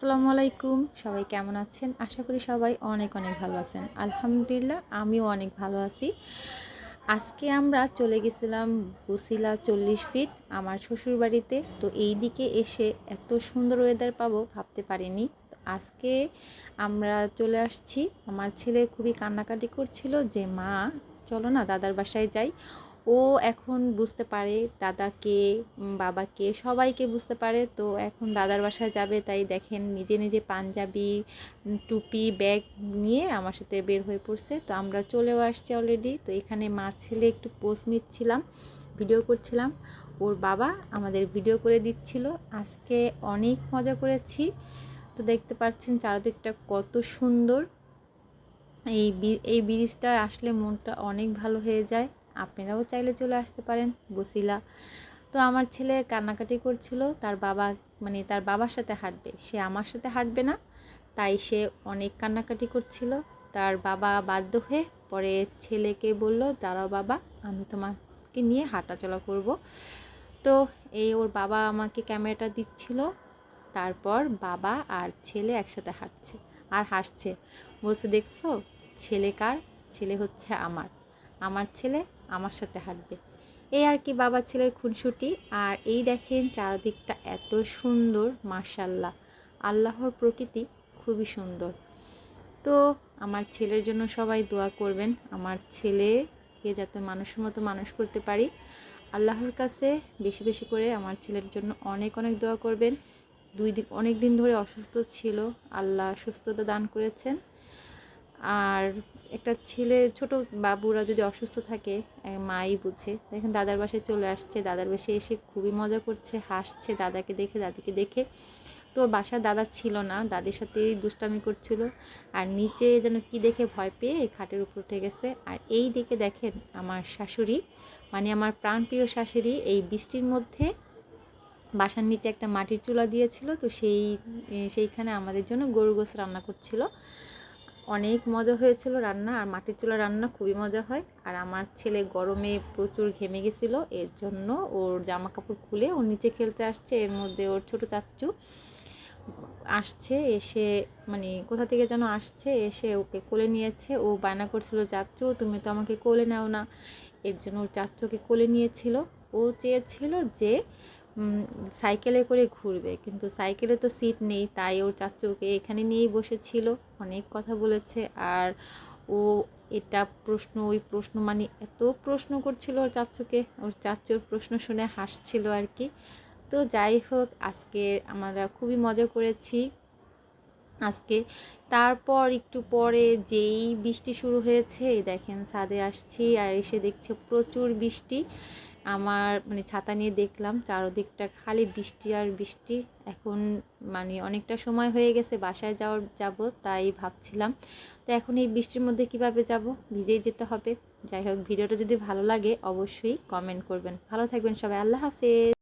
আসসালামু আলাইকুম। সবাই কেমন আছেন? আশা করি সবাই অনেক অনেক ভালো আছেন। আলহামদুলিল্লাহ, আমিও অনেক ভালো আছি। আজকে আমরা চলে গেছিলাম বসিলা চল্লিশ ফিট, আমার শ্বশুর বাড়িতে তো এই দিকে এসে এত সুন্দর ওয়েদার পাবো ভাবতে পারিনি। আজকে আমরা চলে আসছি। আমার ছেলে খুবই কান্নাকাটি করছিল যে, মা, চলো না, দাদার বাসায় যাই। ও এখন বুঝতে পারে দাদাকে বাবাকে, সবাইকে বুঝতে পারে। তো এখন দাদার বাসায় যাবে, তাই দেখেন নিজে নিজে পাঞ্জাবি টুপি, ব্যাগ নিয়ে আমার সাথে বের হয়ে পড়ছে। তো আমরা চলেও আসছি অলরেডি তো এখানে মা ছেলে একটু পোস্ট নিচ্ছিলাম ভিডিও করছিলাম। ওর বাবা আমাদের ভিডিও করে দিচ্ছিল। আজকে অনেক মজা করেছি। তো দেখতে পাচ্ছেন চারদিকটা কত সুন্দর। এই এই ব্রিজটা আসলে মনটা অনেক ভালো হয়ে যায়। আপনারাও চাইলে চলে আসতে পারেন, বসিলা। তো আমার ছেলে কান্নাকাটি করছিল, তার বাবা মানে তার বাবার সাথে হাঁটবে। সে আমার সাথে হাঁটবে না, তাই সে অনেক কান্নাকাটি করছিল। তার বাবা বাধ্য হয়ে পরে ছেলেকে বলল, দাঁড়াও বাবা, আমি তোমাকে নিয়ে হাঁটাচলা করব। তো এই ওর বাবা আমাকে ক্যামেরাটা দিচ্ছিল, তারপর বাবা আর ছেলে একসাথে হাঁটছে, আর হাসছে। বলছে, দেখছ, ছেলে কার? ছেলে হচ্ছে আমার। আমার ছেলে আমার সাথে হাঁটবে। এই আর কি বাবা ছেলের খুনসুটি, আর এই দেখেন চারদিকটা এত সুন্দর মার্শাল্লাহ আল্লাহর প্রকৃতি খুবই সুন্দর। তো আমার ছেলের জন্য সবাই দোয়া করবেন, আমার ছেলেকে যাতে মানুষের মতো মানুষ করতে পারি। আল্লাহর কাছে বেশি বেশি করে আমার ছেলের জন্য অনেক অনেক দোয়া করবেন। দুই দিন, অনেক দিন ধরে অসুস্থ ছিল, আল্লাহ সুস্থতা দান করেছেন। আর একটা ছেলে, ছোট বাবুরা যদি অসুস্থ থাকে মাই বুঝে। দেখেন দাদার বাসায় চলে আসছে, দাদার বাসায় এসে খুবই মজা করছে, হাসছে দাদাকে দেখে, দাদিকে দেখে। তো বাসার দাদা ছিল না, দাদির সাথেই দুষ্টামি করছিল। আর নিচে যেন কি দেখে ভয় পেয়ে খাটের উপর উঠে গেছে। আর এই দিকে দেখেন আমার শাশুড়ি মানে আমার প্রাণপ্রিয় শাশুড়ি, এই বৃষ্টির মধ্যে বাসার নিচে একটা মাটির চুলা দিয়েছিল। তো সেই সেইখানে আমাদের জন্য গরু গোস রান্না করছিল। অনেক মজা হয়েছিল রান্না, আর মাটির চুলা রান্না খুবই মজা হয়। আর আমার ছেলে গরমে প্রচুর ঘেমে গেছিল, এর জন্য ওর জামা কাপড় খুলে ওর নিচে খেলতে আসছে। এর মধ্যে ওর ছোট চাচ্চু আসছে, এসে মানে কোথা থেকে যেন আসছে, এসে ওকে কোলে নিয়েছে। ও বায়না করছিল চাচ্চু তুমি তো আমাকে কোলে নাও না। এর জন্য ওর চাচ্চুকে কোলে নিয়েছিল। ও চেয়েছিল যে সাইকেলে করে ঘুরবে, কিন্তু সাইকেলে তো সিট নেই, তাই ওর চাচুকে এখানে নিয়েই বসেছিল, অনেক কথা বলেছে, আর ও এটা প্রশ্ন, ওই প্রশ্ন মানে এত প্রশ্ন করছিল ওর চাচুকে, ওর চাচুর প্রশ্ন শুনে হাসছিল আর কি। তো যাই হোক, আজকে আমরা খুবই মজা করেছি। আজকে তারপর একটু পরে যেই বৃষ্টি শুরু হয়েছে, দেখেন ছাদে আসছি আর এসে দেখছে প্রচুর বৃষ্টি। আমার মানে ছাতা নিয়ে দেখলাম, চারদিকটা খালি বৃষ্টি আর বৃষ্টি। এখন মানে অনেকটা সময় হয়ে গেছে, বাসায় যাওয়ার, যাব তাই ভাবছিলাম। তো এখন এই বৃষ্টির মধ্যে কীভাবে যাব? ভিজেই যেতে হবে। যাই হোক, ভিডিওটা যদি ভালো লাগে অবশ্যই কমেন্ট করবেন। ভালো থাকবেন সবাই, আল্লাহ হাফেজ।